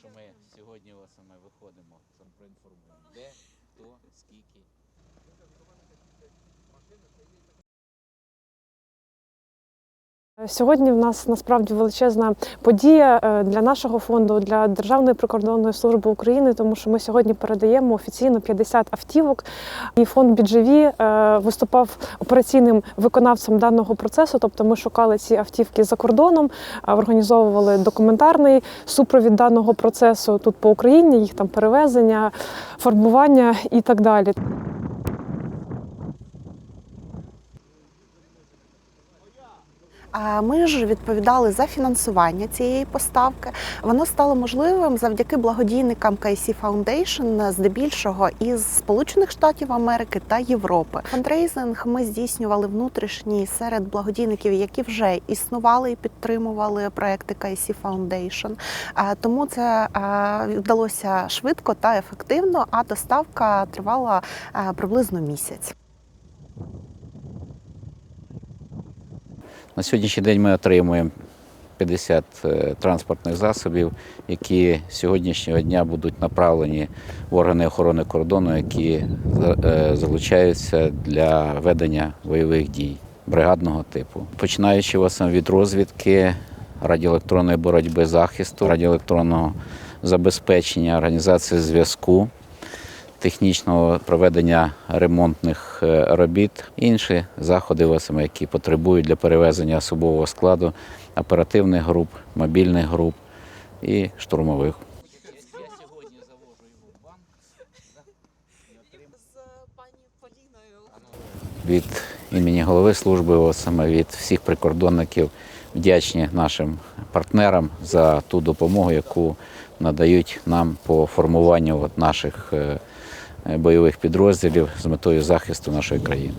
що ми сьогодні вас саме виходимо, проінформуємо, де, хто, скільки. Сьогодні в нас насправді величезна подія е, для нашого фонду, для Державної прикордонної служби України, тому що ми сьогодні передаємо офіційно 50 автівок. І фонд «Біджеві» е, виступав операційним виконавцем даного процесу. Тобто, ми шукали ці автівки за кордоном, е, організовували документарний супровід даного процесу тут по Україні, їх там перевезення, формування і так далі. Ми ж відповідали за фінансування цієї поставки. Воно стало можливим завдяки благодійникам KC Foundation, здебільшого із Сполучених Штатів Америки та Європи. Фандрейзинг ми здійснювали внутрішній серед благодійників, які вже існували і підтримували проекти KC Foundation. Тому це вдалося швидко та ефективно. А доставка тривала приблизно місяць. На сьогоднішній день ми отримуємо 50 е, транспортних засобів, які сьогоднішнього дня будуть направлені в органи охорони кордону, які е, залучаються для ведення бойових дій бригадного типу. Починаючи від розвідки, радіоелектронної боротьби захисту, радіоелектронного забезпечення, організації зв'язку технічного проведення ремонтних е, робіт, інші заходи, власне, які потребують для перевезення особового складу оперативних груп, мобільних груп і штурмових. Від імені голови служби, саме від всіх прикордонників, вдячні нашим партнерам за ту допомогу, яку надають нам по формуванню наших е, бойових підрозділів з метою захисту нашої країни.